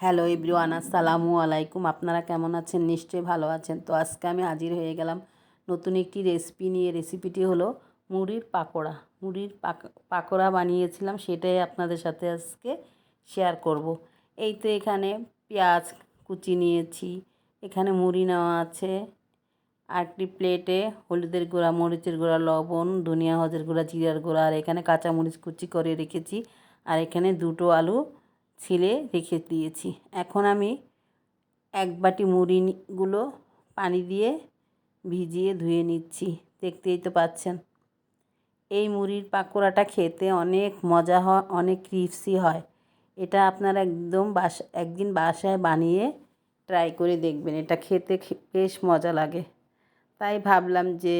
Hello everyone, আসসালামু আলাইকুম। আপনারা কেমন আছেন? নিশ্চয়ই ভালো আছেন। তো আজকে আমি হাজির হয়ে গেলাম নতুন একটি রেসিপি নিয়ে। রেসিপিটি হলো মুড়ির পাকোড়া। মুড়ির পাক- পাকোড়া বানিয়েছিলাম, সেটাই আপনাদের সাথে আজকে শেয়ার করব। এই তো এখানে পেঁয়াজ কুচি নিয়েছি, এখানে মুড়ি নেওয়া আছে আর একটি প্লেটে হলুদের গুঁড়া, মরিচের গুঁড়া, লবণ, ধনিয়া হজের গুঁড়া, জিরার গুঁড়া, আর এখানে কাঁচামরিচ কুচি করে রেখেছি, আর এখানে দুটো আলু ছিলে রেখে দিয়েছি। এখন আমি এক বাটি মুড়িগুলো পানি দিয়ে ভিজিয়ে ধুয়ে নিচ্ছি। দেখতেই তো পাচ্ছেন। এই মুড়ির পাকোড়াটা খেতে অনেক মজা হয়, অনেক ক্রিপসি হয়। এটা আপনারা একদম বাসা, একদিন বাসায় বানিয়ে ট্রাই করে দেখবেন। এটা খেতে বেশ মজা লাগে। তাই ভাবলাম যে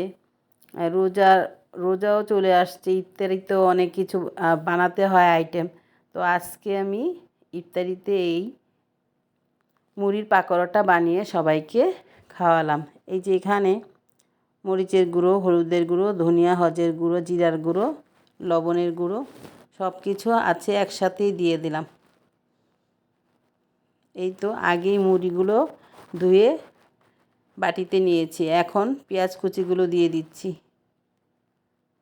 রোজা রোজাও চলে আসছে ইত্যাদি তো অনেক কিছু বানাতে হয় আইটেম। তো আজকে আমি ইফতারিতে এই মুড়ির পাকোড়াটা বানিয়ে সবাইকে খাওয়ালাম। এই যে এখানে মরিচের গুঁড়ো, হলুদের গুঁড়ো, ধনিয়া, হজের গুঁড়ো, জিরার গুঁড়ো, লবণের গুঁড়ো সব কিছু আছে একসাথেই দিয়ে দিলাম। এই তো আগেই মুড়িগুলো ধুয়ে বাটিতে নিয়েছি। এখন পেঁয়াজ কুচিগুলো দিয়ে দিচ্ছি।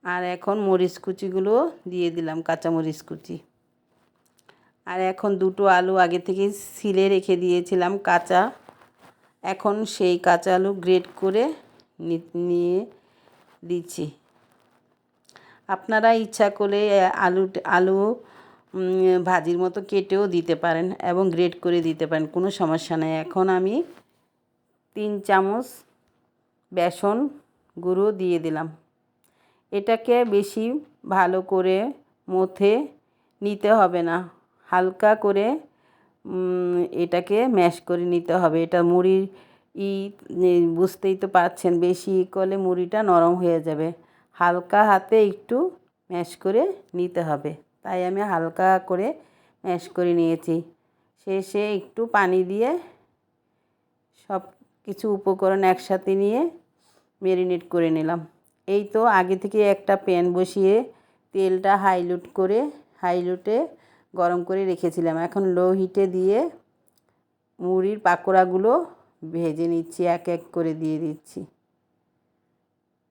আর এখন মরিচ কুচিগুলো দিয়ে দিলাম কাঁচা মরিচ কুচি। আর এখন দুটো আলু আগে থেকে সিলে রেখে দিয়েছিলাম কাঁচা। এখন সেই কাঁচা আলু গ্রেড করে নিয়ে দিচ্ছি। আপনারা ইচ্ছা করলে আলু আলু ভাজির মতো কেটেও দিতে পারেন এবং গ্রেড করে দিতে পারেন, কোনো সমস্যা নেই। এখন আমি তিন চামচ বেসন গুঁড়ো দিয়ে দিলাম। এটাকে বেশি ভালো করে মথে নিতে হবে না। হালকা করে এটাকে ম্যাশ করে নিতে হবে। এটা মুড়ির ই বুঝতেই তো পারছেন, বেশি করলে মুড়িটা নরম হয়ে যাবে। হালকা হাতে একটু ম্যাশ করে নিতে হবে। তাই আমি হালকা করে ম্যাশ করে নিয়েছি। শেষে একটু পানি দিয়ে সব কিছু উপকরণ একসাথে নিয়ে মেরিনেট করে নিলাম। এই তো আগে থেকে একটা প্যান বসিয়ে তেলটা হাইলুট করে, হাইলুটে গরম করে রেখেছিলাম। এখন লো হিটে দিয়ে মুড়ির পাকোড়াগুলো ভেজে নিচ্ছি, এক এক করে দিয়ে দিচ্ছি।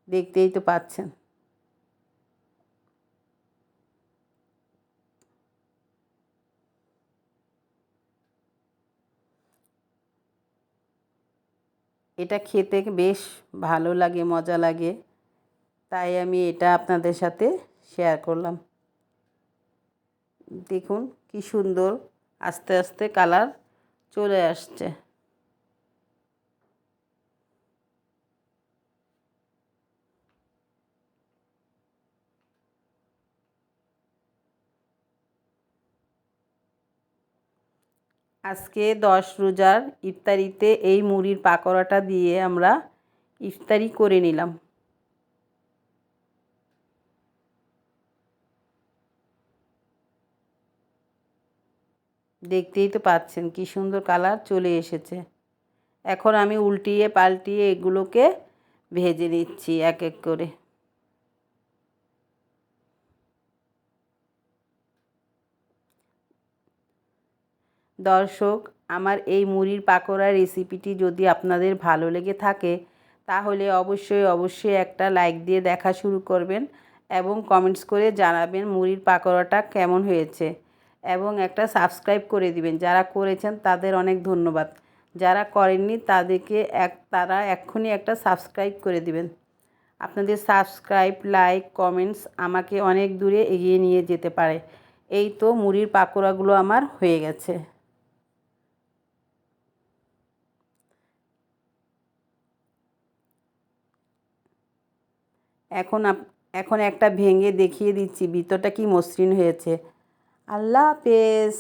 দেখতেই তো পাচ্ছেন। এটা খেতে বেশ ভালো লাগে, মজা লাগে। তাই আমি এটা আপনাদের সাথে শেয়ার করলাম। দেখুন কি সুন্দর আস্তে আস্তে কালার চলে আসছে। আজকে দশ রোজার ইফতারিতে এই মুড়ির পাকোড়াটা দিয়ে আমরা ইফতারি করে নিলাম। দেখতেই তো পাচ্ছেন কি সুন্দর কালার চলে এসেছে। এখন আমি উল্টিয়ে পাল্টিয়ে এগুলোকে ভেজে নিচ্ছি এক এক করে। দর্শক, আমার এই মুড়ির পাকোড়া রেসিপিটি যদি আপনাদের ভালো লেগে থাকে, তাহলে অবশ্যই অবশ্যই একটা লাইক দিয়ে দেখা শুরু করবেন এবং কমেন্টস করে জানাবেন মুড়ির পাকোড়াটা কেমন হয়েছে। এবং একটা সাবস্ক্রাইব করে দিবেন। যারা করেছেন তাদের অনেক ধন্যবাদ। যারা করেননি তাদেরকে এক, তারা এক্ষুনি একটা সাবস্ক্রাইব করে দিবেন। আপনাদের সাবস্ক্রাইব, লাইক, কমেন্টস আমাকে অনেক দূরে এগিয়ে নিয়ে যেতে পারে। এই তো মুড়ির পাকোড়াগুলো আমার হয়ে গেছে। এখন এখন একটা ভেঙে দেখিয়ে দিচ্ছি। ভিতরটা কি মসৃণ হয়েছে? আল্লাহ হাফেজ।